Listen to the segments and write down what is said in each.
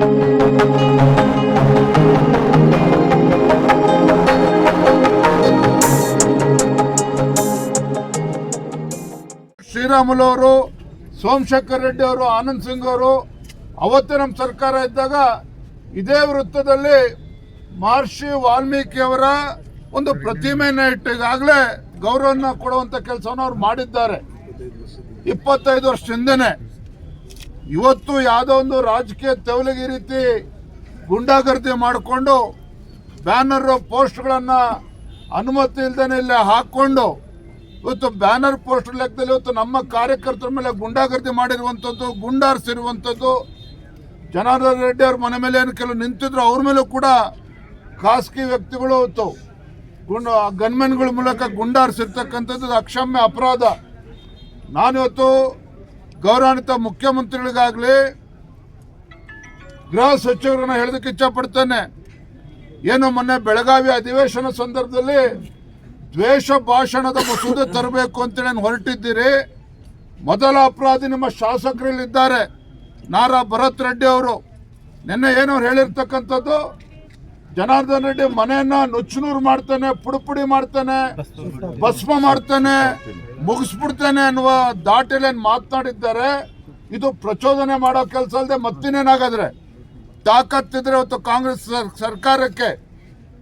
ಶ್ರೀರಾಮುಲು ಅವರು ಸೋಮಶೇಖರ್ ರೆಡ್ಡಿ ಅವರು, ಆನಂದ್ ಸಿಂಗ್ ಅವರು, ಅವತ್ತೇ ನಮ್ಮ ಸರ್ಕಾರ ಇದ್ದಾಗ ಇದೇ ವೃತ್ತದಲ್ಲಿ ಮಹರ್ಷಿ ವಾಲ್ಮೀಕಿ ಅವರ ಒಂದು ಪ್ರತಿಮೆಯನ್ನು ಇಟ್ಟು ಈಗಾಗಲೇ ಗೌರವನ ಕೊಡುವಂತ ಕೆಲಸವನ್ನು ಅವ್ರು ಮಾಡಿದ್ದಾರೆ. ಇಪ್ಪತ್ತೈದು ವರ್ಷ ಹಿಂದೆನೆ. ಇವತ್ತು ಯಾವುದೋ ಒಂದು ರಾಜಕೀಯ ತೆವಲಿಗೆ ರೀತಿ ಗುಂಡಾಗರ್ದಿ ಮಾಡಿಕೊಂಡು ಬ್ಯಾನರ್ ಪೋಸ್ಟ್ಗಳನ್ನು ಅನುಮತಿ ಇಲ್ಲದೇ ಇಲ್ಲಿ ಹಾಕ್ಕೊಂಡು ಇವತ್ತು ಬ್ಯಾನರ್ ಪೋಸ್ಟ್ ಲೆಕ್ಕದಲ್ಲಿ ಇವತ್ತು ನಮ್ಮ ಕಾರ್ಯಕರ್ತರ ಮೇಲೆ ಗುಂಡಾಗರ್ದಿ ಮಾಡಿರುವಂಥದ್ದು, ಗುಂಡಾರಿಸಿರುವಂಥದ್ದು, ಜನಾರ್ದನ್ ರೆಡ್ಡಿ ಅವ್ರ ಮನೆ ಮೇಲೆ ಏನು ಕೆಲವು ನಿಂತಿದ್ರು ಅವ್ರ ಮೇಲೂ ಕೂಡ ಖಾಸಗಿ ವ್ಯಕ್ತಿಗಳು ಇವತ್ತು ಗುಂಡ ಗನ್ಮೆನ್ಗಳ ಮೂಲಕ ಗುಂಡಾರಿಸಿರ್ತಕ್ಕಂಥದ್ದು ಅಕ್ಷಮ್ಯ ಅಪರಾಧ. ನಾನಿವತ್ತು ಗೌರವಾನ್ವಿತ ಮುಖ್ಯಮಂತ್ರಿಗಳಿಗಾಗಲಿ ಗೃಹ ಸಚಿವರನ್ನ ಹೇಳೋದಕ್ಕೆ ಇಚ್ಛಪಡ್ತೇನೆ. ಏನು ಮೊನ್ನೆ ಬೆಳಗಾವಿ ಅಧಿವೇಶನ ಸಂದರ್ಭದಲ್ಲಿ ದ್ವೇಷ ಭಾಷಣದ ಮಸೂದೆ ತರಬೇಕು ಅಂತೇಳಿ ಹೊರಟಿದ್ದೀರಿ. ಮೊದಲ ಅಪರಾಧಿ ನಿಮ್ಮ ಶಾಸಕರಲ್ಲಿದ್ದಾರೆ. ನಾರಾ ಭರತ್ ರೆಡ್ಡಿ ಅವರು. ನಿನ್ನೆ ಏನೋ ಹೇಳಿರ್ತಕ್ಕಂಥದ್ದು? ಜನಾರ್ದನ್ ರೆಡ್ಡಿ ಮನೆಯನ್ನ ನುಚ್ಚುನೂರು ಮಾಡ್ತಾನೆ ಪುಡಿ ಪುಡಿ ಮಾಡ್ತಾನೆ, ಭಸ್ಮ ಮಾಡ್ತಾನೆ ಮುಗಿಸ್ಬಿಡ್ತಾನೆ ಅನ್ನುವ ದಾಟಿಯಲ್ಲಿ ಏನ್ ಮಾತನಾಡಿದ್ದಾರೆ, ಇದು ಪ್ರಚೋದನೆ ಮಾಡೋ ಕೆಲಸ ಅಲ್ಲದೆ ಮತ್ತಿನ್ನೇನಾಗಾದ್ರೆ? ತಾಕತ್ತಿದ್ರೆ ಇವತ್ತು ಕಾಂಗ್ರೆಸ್ ಸರ್- ಸರ್ಕಾರಕ್ಕೆ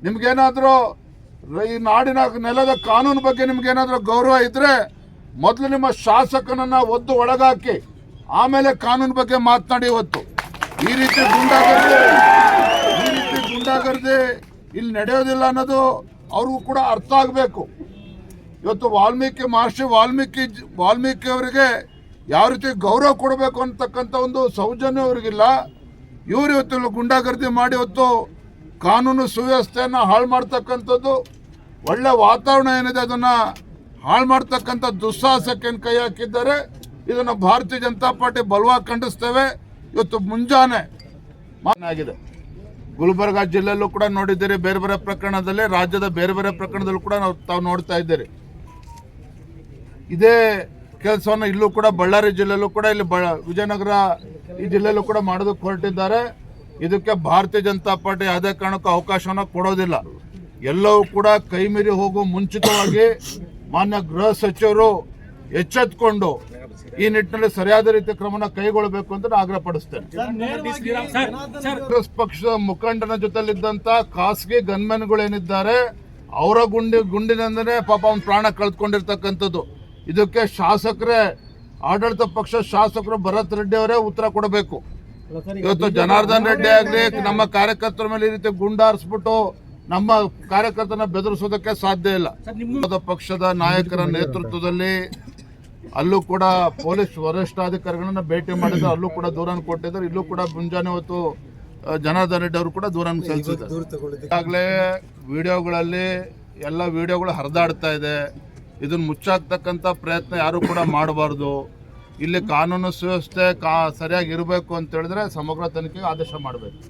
ನಿಮ್ಗೇನಾದ್ರೂ ಈ ನಾಡಿನ ನೆಲದ ಕಾನೂನು ಬಗ್ಗೆ ನಿಮ್ಗೇನಾದ್ರೂ ಗೌರವ ಇದ್ರೆ ಮೊದಲು ನಿಮ್ಮ ಶಾಸಕನನ್ನ ಒದ್ದು ಒಳಗಾಕಿ, ಆಮೇಲೆ ಕಾನೂನು ಬಗ್ಗೆ ಮಾತನಾಡಿ ಇವತ್ತು. ಈ ರೀತಿ ಗುಂಡಾಗರ್ದೆ, ಈ ರೀತಿ ಗುಂಡಾಗರ್ದಿ ಇಲ್ಲಿ ನಡೆಯೋದಿಲ್ಲ ಅನ್ನೋದು ಅವ್ರಿಗೂ ಕೂಡ ಅರ್ಥ ಆಗಬೇಕು. ಇವತ್ತು ವಾಲ್ಮೀಕಿ ಮಹರ್ಷಿ ವಾಲ್ಮೀಕಿ ವಾಲ್ಮೀಕಿ ಅವರಿಗೆ ಯಾವ ರೀತಿ ಗೌರವ ಕೊಡಬೇಕು ಅಂತಕ್ಕಂಥ ಒಂದು ಸೌಜನ್ಯ ಅವರಿಗಿಲ್ಲ. ಇವರು ಇವತ್ತು ಗುಂಡಾಗರ್ದಿ ಮಾಡಿ ಇವತ್ತು ಕಾನೂನು ಸುವ್ಯವಸ್ಥೆಯನ್ನು ಹಾಳು ಮಾಡ್ತಕ್ಕಂಥದ್ದು, ಒಳ್ಳೆ ವಾತಾವರಣ ಏನಿದೆ ಅದನ್ನ ಹಾಳು ಮಾಡ್ತಕ್ಕಂಥ ದುಸ್ಸಾಹಸಕ್ಕೆ ಕೈ ಹಾಕಿದ್ದಾರೆ. ಇದನ್ನು ಭಾರತೀಯ ಜನತಾ ಪಾರ್ಟಿ ಬಲವಾಗಿ ಖಂಡಿಸ್ತೇವೆ. ಇವತ್ತು ಮುಂಜಾನೆ ಆಗಿದೆ. ಗುಲ್ಬರ್ಗಾ ಜಿಲ್ಲೆಯಲ್ಲೂ ಕೂಡ ನೋಡಿದ್ದೀರಿ, ಬೇರೆ ಬೇರೆ ಪ್ರಕರಣದಲ್ಲಿ, ರಾಜ್ಯದ ಬೇರೆ ಬೇರೆ ಪ್ರಕರಣದಲ್ಲೂ ಕೂಡ ನಾವು ತಾವು ನೋಡ್ತಾ ಇದ್ದೀರಿ. ಇದೇ ಕೆಲಸವನ್ನು ಇಲ್ಲೂ ಕೂಡ ಬಳ್ಳಾರಿ ಜಿಲ್ಲೆಯಲ್ಲೂ ಕೂಡ ಇಲ್ಲಿ ಬ ವಿಜಯನಗರ ಈ ಜಿಲ್ಲೆಯಲ್ಲೂ ಕೂಡ ಮಾಡೋದಕ್ಕೆ ಹೊರಟಿದ್ದಾರೆ. ಇದಕ್ಕೆ ಭಾರತೀಯ ಜನತಾ ಪಾರ್ಟಿ ಯಾವುದೇ ಕಾರಣಕ್ಕೂ ಅವಕಾಶವನ್ನು ಕೊಡೋದಿಲ್ಲ. ಎಲ್ಲವೂ ಕೂಡ ಕೈ ಮೀರಿ ಹೋಗುವ ಮುಂಚಿತವಾಗಿ ಮಾನ್ಯ ಗೃಹ ಸಚಿವರು ಎಚ್ಚೆತ್ಕೊಂಡು ಈ ನಿಟ್ಟಿನಲ್ಲಿ ಸರಿಯಾದ ರೀತಿಯ ಕ್ರಮನ ಕೈಗೊಳ್ಳಬೇಕು ಅಂತ ನಾನು ಆಗ್ರಹ ಪಡಿಸ್ತೇನೆ. ಕಾಂಗ್ರೆಸ್ ಪಕ್ಷದ ಮುಖಂಡನ ಜೊತೆಲಿದ್ದಂತ ಖಾಸಗಿ ಗನ್ಮೆನ್ಗಳೇನಿದ್ದಾರೆ ಅವರ ಗುಂಡಿ ಗುಂಡಿನಿಂದನೇ ಪಾಪ ಅವ್ನ ಪ್ರಾಣ ಕಳೆದುಕೊಂಡಿರ್ತಕ್ಕಂಥದ್ದು. ಇದಕ್ಕೆ ಶಾಸಕರೇ ಆಡಳಿತ ಪಕ್ಷ ಶಾಸಕರು ಭರತ್ ರೆಡ್ಡಿ ಅವರೇ ಉತ್ತರ ಕೊಡಬೇಕು. ಇವತ್ತು ಜನಾರ್ದನ್ ರೆಡ್ಡಿ ಆಗ್ಲಿ ನಮ್ಮ ಕಾರ್ಯಕರ್ತರ ಮೇಲೆ ಈ ರೀತಿ ಗುಂಡಾರಿಸ್ಬಿಟ್ಟು ನಮ್ಮ ಕಾರ್ಯಕರ್ತನ ಬೆದರಿಸೋದಕ್ಕೆ ಸಾಧ್ಯ ಇಲ್ಲ. ಪಕ್ಷದ ನಾಯಕರ ನೇತೃತ್ವದಲ್ಲಿ ಅಲ್ಲೂ ಕೂಡ ಪೊಲೀಸ್ ವರಿಷ್ಠಾಧಿಕಾರಿಗಳನ್ನ ಭೇಟಿ ಮಾಡಿದ್ರು ಅಲ್ಲೂ ಕೂಡ ದೂರನ್ನು ಕೊಟ್ಟಿದ್ದಾರೆ ಇಲ್ಲೂ ಕೂಡ ಮುಂಜಾನೆ ಹೊತ್ತು ಜನಾರ್ದನ್ ರೆಡ್ಡಿ ಅವರು ಕೂಡ ದೂರನ್ನು ಸಲ್ಲಿಸಿದ್ದಾರೆ. ಈಗಾಗಲೇ ವಿಡಿಯೋಗಳಲ್ಲಿ ಎಲ್ಲ ವಿಡಿಯೋಗಳು ಹರಿದಾಡ್ತಾ ಇದೆ. ಇದನ್ನ ಮುಚ್ಚಾಕ್ತಕ್ಕಂಥ ಪ್ರಯತ್ನ ಯಾರು ಕೂಡ ಮಾಡಬಾರ್ದು. ಇಲ್ಲಿ ಕಾನೂನು ಸುವ್ಯವಸ್ಥೆ ಕಾ ಸರಿಯಾಗಿ ಇರಬೇಕು ಅಂತ ಹೇಳಿದ್ರೆ ಸಮಗ್ರ ತನಿಖೆಗೆ ಆದೇಶ ಮಾಡಬೇಕು.